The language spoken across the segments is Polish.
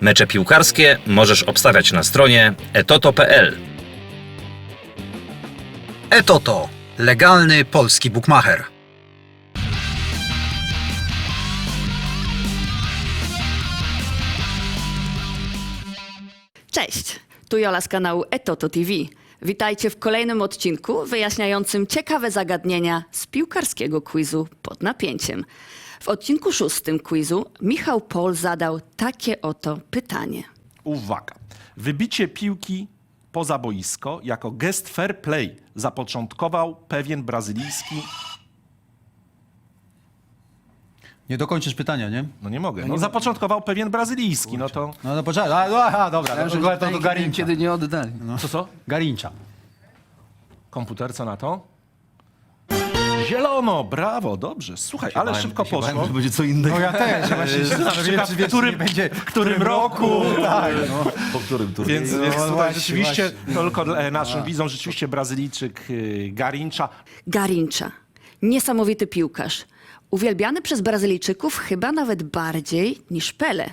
Mecze piłkarskie możesz obstawiać na stronie etoto.pl. Etoto. Legalny polski bukmacher. Cześć, tu Jola z kanału Etoto TV. Witajcie w kolejnym odcinku wyjaśniającym ciekawe zagadnienia z piłkarskiego quizu pod napięciem. W odcinku szóstym quizu Michał Pol zadał takie oto pytanie. Uwaga. Wybicie piłki poza boisko jako gest fair play zapoczątkował pewien brazylijski. Nie dokończysz pytania, nie? No nie mogę. No, zapoczątkował pewien brazylijski. No to. No, no poczekaj, a, no, aha, dobra, Ja, to, to, to, Garincza. Kiedy nie oddali. Co co? Garincza. Komputer, co na to? Zielono, brawo, dobrze. Słuchaj, ale szybko poszło. będzie co innego. No ja też, właśnie się zastanawiałem, czy wiesz, którym- nie będzie w którym roku? Tak, no. Po którym turnieju? Więc, No, więc tutaj właśnie, rzeczywiście, właśnie. tylko dla e, naszym widzom, rzeczywiście Brazylijczyk y, Garincza. Garincza. Niesamowity piłkarz. Uwielbiany przez Brazylijczyków chyba nawet bardziej niż Pele.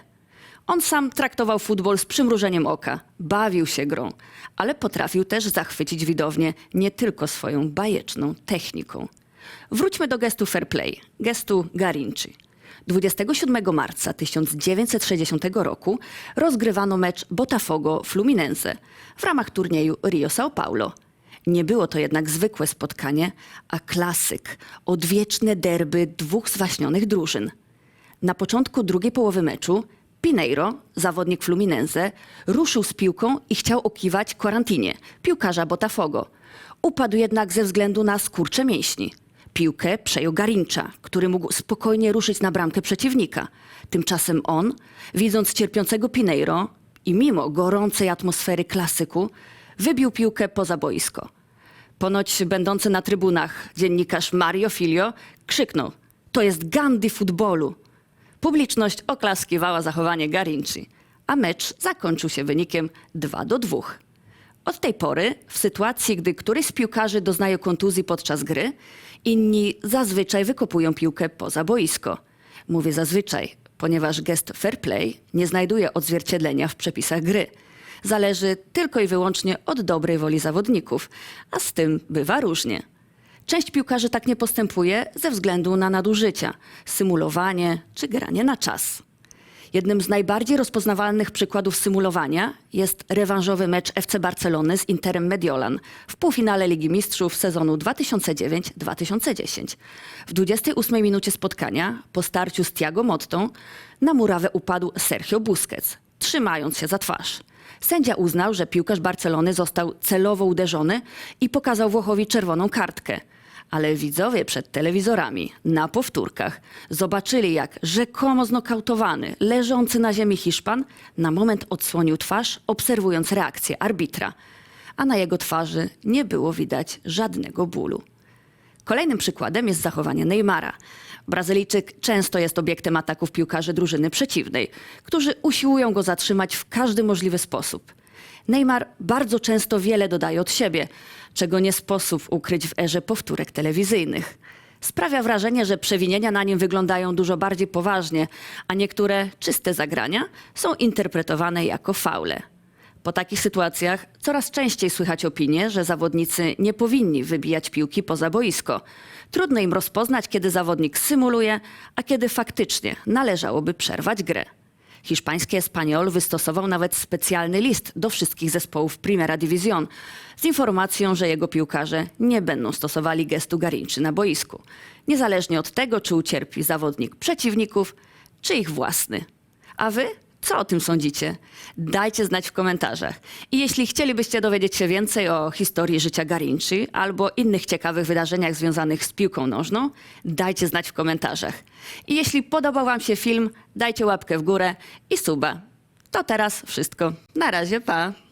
On sam traktował futbol z przymrużeniem oka, bawił się grą, ale potrafił też zachwycić widownię nie tylko swoją bajeczną techniką. Wróćmy do gestu fair play, gestu Garinczy. 27 marca 1960 roku rozgrywano mecz Botafogo-Fluminense w ramach turnieju Rio-São Paulo. Nie było to jednak zwykłe spotkanie, a klasyk, odwieczne derby dwóch zwaśnionych drużyn. Na początku drugiej połowy meczu Pineiro, zawodnik Fluminense, ruszył z piłką i chciał okiwać Quarantinie, piłkarza Botafogo. Upadł jednak ze względu na skurcze mięśni. Piłkę przejął Garincza, który mógł spokojnie ruszyć na bramkę przeciwnika. Tymczasem on, widząc cierpiącego Pineiro i mimo gorącej atmosfery klasyku, wybił piłkę poza boisko. Ponoć będący na trybunach dziennikarz Mario Filio krzyknął: To jest Gandhi futbolu. Publiczność oklaskiwała zachowanie Garinci, a mecz zakończył się wynikiem 2 do 2. Od tej pory, w sytuacji, gdy któryś z piłkarzy doznaje kontuzji podczas gry, inni zazwyczaj wykopują piłkę poza boisko. Mówię zazwyczaj, ponieważ gest fair play nie znajduje odzwierciedlenia w przepisach gry. Zależy tylko i wyłącznie od dobrej woli zawodników, a z tym bywa różnie. Część piłkarzy tak nie postępuje ze względu na nadużycia, symulowanie czy granie na czas. Jednym z najbardziej rozpoznawalnych przykładów symulowania jest rewanżowy mecz FC Barcelony z Interem Mediolan w półfinale Ligi Mistrzów sezonu 2009-2010. W 28 minucie spotkania, po starciu z Thiago Mottą, na murawę upadł Sergio Busquets, trzymając się za twarz. Sędzia uznał, że piłkarz Barcelony został celowo uderzony i pokazał Włochowi czerwoną kartkę. Ale widzowie przed telewizorami, na powtórkach, zobaczyli, jak rzekomo znokautowany, leżący na ziemi Hiszpan na moment odsłonił twarz, obserwując reakcję arbitra. A na jego twarzy nie było widać żadnego bólu. Kolejnym przykładem jest zachowanie Neymara. Brazylijczyk często jest obiektem ataków piłkarzy drużyny przeciwnej, którzy usiłują go zatrzymać w każdy możliwy sposób. Neymar bardzo często wiele dodaje od siebie, czego nie sposób ukryć w erze powtórek telewizyjnych. Sprawia wrażenie, że przewinienia na nim wyglądają dużo bardziej poważnie, a niektóre czyste zagrania są interpretowane jako faule. Po takich sytuacjach coraz częściej słychać opinie, że zawodnicy nie powinni wybijać piłki poza boisko. Trudno im rozpoznać, kiedy zawodnik symuluje, a kiedy faktycznie należałoby przerwać grę. Hiszpański Espanyol wystosował nawet specjalny list do wszystkich zespołów Primera División z informacją, że jego piłkarze nie będą stosowali gestu Garinczy na boisku, niezależnie od tego, czy ucierpi zawodnik przeciwników, czy ich własny. A wy? Co o tym sądzicie? Dajcie znać w komentarzach. I jeśli chcielibyście dowiedzieć się więcej o historii życia Garinczy albo innych ciekawych wydarzeniach związanych z piłką nożną, dajcie znać w komentarzach. I jeśli podobał Wam się film, dajcie łapkę w górę i suba. To teraz wszystko. Na razie, pa!